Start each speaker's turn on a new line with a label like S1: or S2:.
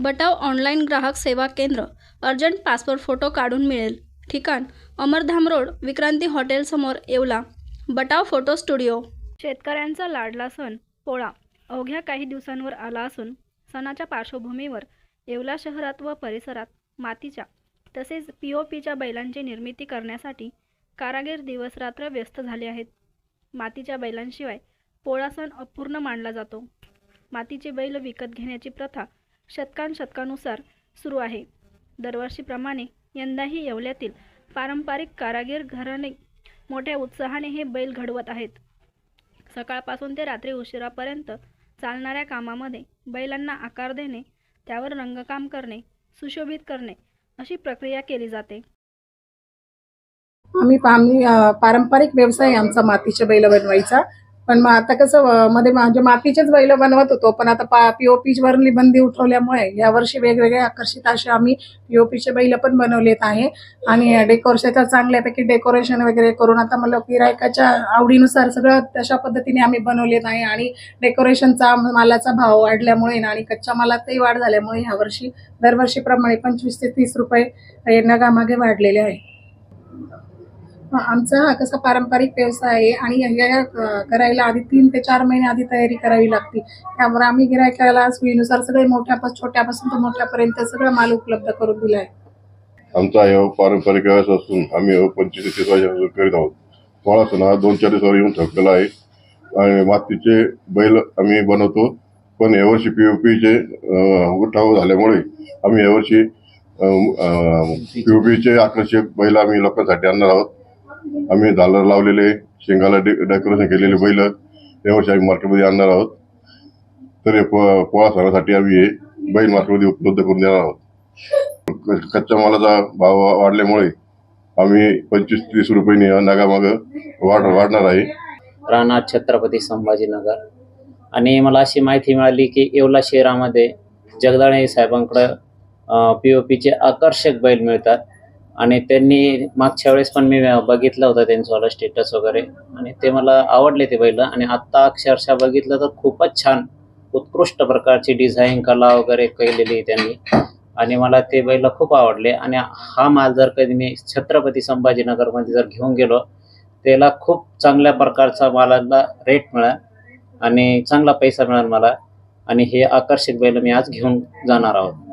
S1: बटाव online ग्राहक सेवा केंद्र अर्जंट पासपोर्ट फोटो काढून मिळेल. ठिकाण अमरधाम रोड विक्रांती हॉटेलसमोर येवला. Batav photo studio. शेतकऱ्यांचा लाडला सण पोळा. अवघ्या काही दिवसांवर आला असून सणाच्या पार्श्वभूमीवर येवला शहरात व परिसरात मातीच्या तसेच पी ओ पीच्या बैलांची निर्मिती करण्यासाठी कारागीर दिवसरात्र व्यस्त झाले आहेत. मातीच्या बैलांशिवाय पोळा सण अपूर्ण मानला जातो. मातीचे बैल विकत घेण्याची प्रथा शतकांशतकानुसार सुरू आहे. दरवर्षीप्रमाणे यंदाही येवल्यातील पारंपरिक कारागीर घराणे मोठ्या उत्साहाने हे बैल घडवत आहेत. सकाळपासून ते रात्री उशिरापर्यंत चालणाऱ्या कामामध्ये बैलांना आकार देणे त्यावर रंगकाम करणे सुशोभित करणे अशी प्रक्रिया केली जाते.
S2: आम्ही आम्ही पारंपरिक व्यवसाय आमचा मातीचे बैल बनवायचा. पण मग आता कसं मध्ये म्हणजे मातीचेच बैल बनवत होतो पण आता पा पी वरली बंदी उठवल्यामुळे यावर्षी वेगवेगळे आकर्षित असे आम्ही पीओपीचे बैल पण बनवलेत आहे. आणि डेकोरेशन चांगल्यापैकी डेकोरेशन वगैरे करून आता मला गिरायकाच्या आवडीनुसार सगळं तशा पद्धतीने आम्ही बनवलेत आहे. आणि डेकोरेशनचा मालाचा भाव वाढल्यामुळे आणि कच्च्या मालातही वाढ झाल्यामुळे ह्यावर्षी दरवर्षीप्रमाणे पंचवीस ते तीस रुपये नगामागे वाढलेले आहे. आमचा हा कसा पारंपरिक व्यवसाय आहे आणि या करायला आधी तीन ते चार महिने आधी तयारी करावी लागते. त्यामुळे आम्ही गिरायकाला सोयीनुसार सगळे मोठ्यापासून छोट्यापासून तर मोठ्यापर्यंत सगळं माल उपलब्ध करून दिला आहे
S3: आमचा हा पारंपरिक व्यवसाय असून आम्ही ह्यो पंचवीस ते तीस वर्षापासून करीत आहोत. सोळा सण हा दोन चार दिवसावर येऊन थकलेला आहे. आणि मातीचे बैल आम्ही बनवतो. पण यावर्षी पी ओ पीचे उठाव झाल्यामुळे आम्ही यावर्षी पी ओ पीचे आकर्षक बैल आम्ही लोकांसाठी आणणार आहोत. आम्ही झालर लावलेले शेंगाला डे डेकोरेशन केलेले बैल. यावर्षी आम्ही मार्केटमध्ये आणणार आहोत. तर हे प- पोळा सणासाठी आम्ही हे बैल मार्केटमध्ये उपलब्ध करून देणार आहोत. कच्च्या मालाचा भाव वाढल्यामुळे आम्ही पंचवीस तीस रुपयांनी नागामाग वाढ वाढणार आहे.
S4: राणा छत्रपती संभाजीनगर. आणि मला अशी माहिती मिळाली की येवला शहरामध्ये जगदाळे साहेबांकडं पी ओ पीचे आकर्षक बैल मिळतात. आणि त्यांनी मागच्या वेळेस पण मी बघितलं होतं त्यांचंवाला स्टेटस वगैरे. आणि ते मला आवडले ते बैल. आणि आत्ता अक्षरशः बघितलं तर खूपच छान उत्कृष्ट प्रकारची डिझाईन कला वगैरे केलेली त्यांनी. आणि मला ते बैल खूप आवडले. आणि हा माल जर कधी मी छत्रपती संभाजीनगरमध्ये जर घेऊन गेलो त्याला खूप चांगल्या प्रकारचा मालाला रेट मिळाल आणि चांगला पैसा मिळाल मला. आणि हे आकर्षक बैल मी आज घेऊन जाणार आहोत.